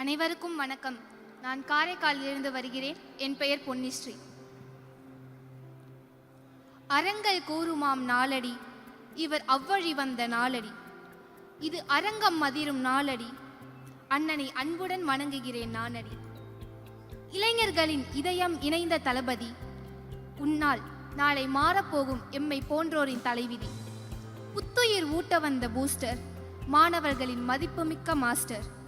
அனைவருக்கும் வணக்கம். நான் காரைக்காலிலிருந்து வருகிறேன். என் பெயர் பொன்னிஸ்ரீ. அரங்கல் கூறுமாம் நாளடி. இவர் அவ்வழி வந்த நாளடி. இது அரங்கம் மதிரும் நாளடி. அண்ணனை அன்புடன் வணங்குகிறேன் நானடி. இளைஞர்களின் இதயம் இணைந்த தளபதி உன்னால் நாளை மாறப்போகும் எம்மை போன்றோரின் தலைவிதி. புத்துயிர் ஊட்ட வந்த பூஸ்டர் மாணவர்களின் மதிப்புமிக்க மாஸ்டர்.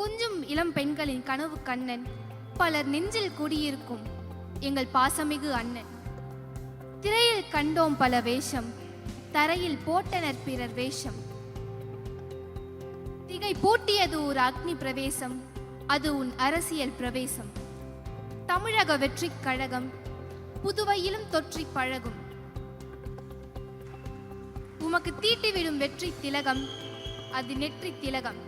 கொஞ்சம் இளம் பெண்களின் கனவு கண்ணன். பலர் நெஞ்சில் குடியிருக்கும் எங்கள் பாசமிகு அண்ணன். திரையில் கண்டோம் பல வேஷம் தரையில் போட்டனர் பிறர் வேஷம். திகை பூட்டியது ஒரு அக்னி பிரவேசம் அது உன் அரசியல் பிரவேசம். தமிழக வெற்றி கழகம் புதுவையிலும் தொற்றி பழகும். உமக்கு தீட்டிவிடும் வெற்றி திலகம் அது நெற்றி திலகம்.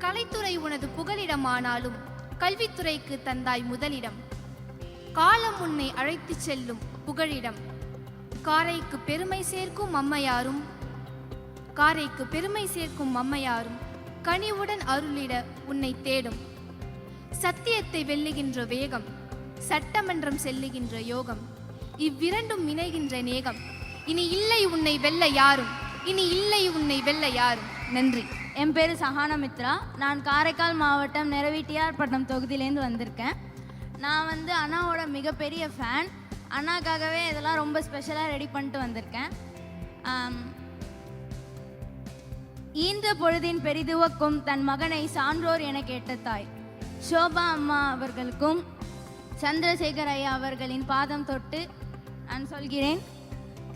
கலைத்துறை உனது புகலிடமானாலும் கல்வித்துறைக்கு தந்தாய் முதலிடம். காலம் உன்னை அழைத்துச் செல்லும் புகழிடம். காரைக்கு பெருமை சேர்க்கும் அம்மையாரும் காரைக்கு பெருமை சேர்க்கும் அம்மையாரும் கனிவுடன் அருளிட உன்னை தேடும். சத்தியத்தை வெல்லுகின்ற வேகம் சட்டமன்றம் செல்லுகின்ற யோகம் இவ்விரண்டும் இணைகின்ற நேகம். இனி இல்லை உன்னை வெல்ல யாரும் இனி இல்லை உன்னை வெல்ல யாரும். நன்றி. என் பேர் சஹானா மித்ரா. நான் காரைக்கால் மாவட்டம் நிறவீட்டியார்பட்டினம் தொகுதியிலேருந்து வந்திருக்கேன். நான் வந்து அண்ணாவோட மிகப்பெரிய ஃபேன் அண்ணாக்காகவே இதெல்லாம் ரொம்ப ஸ்பெஷலாக ரெடி பண்ணிட்டு வந்திருக்கேன். ஈந்த ஈன்ற பொழுதின் பெரிதுவக்கும் தன் மகனை சான்றோர் என கேட்ட தாய். ஷோபா அம்மா அவர்களுக்கும் சந்திரசேகர் ஐயா அவர்களின் பாதம் தொட்டு நான் சொல்கிறேன்.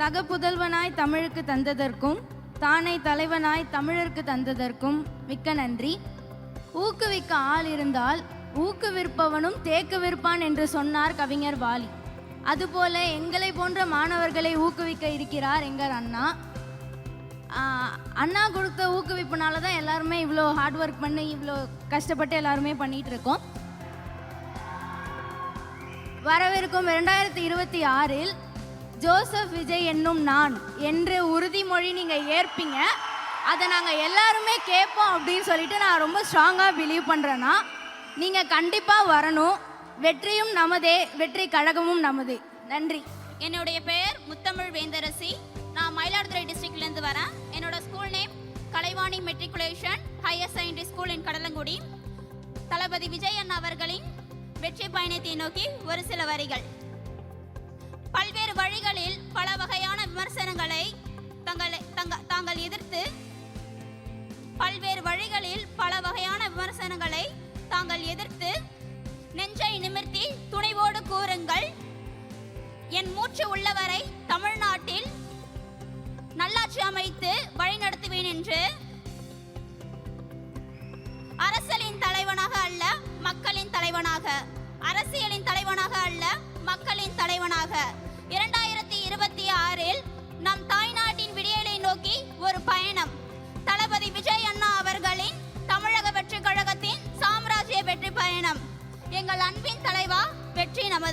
தகப்புதல்வனாய் தமிழுக்கு தந்ததற்கும் தானை தலைவனாய் தமிழருக்கு தந்ததற்கும் மிக்க நன்றி. ஊக்குவிக்க ஆள் இருந்தால் ஊக்குவிற்பவனும் தேக்குவிற்பான் என்று சொன்னார் கவிஞர் வாலி. அதுபோல எங்களை போன்ற மாணவர்களை ஊக்குவிக்க இருக்கிறார் எங்கள் அண்ணா. அண்ணா கொடுத்த ஊக்குவிப்புனால தான் எல்லாருமே இவ்வளோ ஹார்ட் ஒர்க் பண்ணி இவ்வளோ கஷ்டப்பட்டு எல்லாருமே பண்ணிகிட்டு இருக்கோம் வரவிருக்கும் இரண்டாயிரத்தி இருபத்தி ஆறில் ஜோசப் விஜய் என்னும் நான். என்று உறுதிமொழி நீங்கள் ஏற்பீங்க. அதை நாங்கள் எல்லாருமே கேட்போம் அப்படின்னு சொல்லிட்டு நான் ரொம்ப ஸ்ட்ராங்காக பிலீவ் பண்ணுறேன்னா நீங்கள் கண்டிப்பாக வரணும். வெற்றியும் நமதே வெற்றி கழகமும் நமது. நன்றி. என்னுடைய பெயர் முத்தமிழ் வேந்தரசி. நான் மயிலாடுதுறை டிஸ்ட்ரிக்ட்லேருந்து வரேன். என்னோட school name Kalaivani matriculation higher secondary school in Kadalangudi. Thalapathy Vijay அவர்களின் வெற்றி பயணத்தை நோக்கி ஒரு சில வரிகள். விமர்சனங்களை தங்களை தங்க தாங்கள் எதிர்த்து பல்வேறு வழிகளில் பல வகையான விமர்சனங்களை தாங்கள் எதிர்த்து நெஞ்சை நிமிர்த்தி துணைவோடு கூறுங்கள். என் மூச்சு உள்ளவரை தமிழ்நாட்டில் நல்லாட்சி அமைத்து வழிநடத்துவேன் என்று அரசியலின் தலைவனாக அல்ல மக்களின் தலைவனாக அரசியலின் தலைவனாக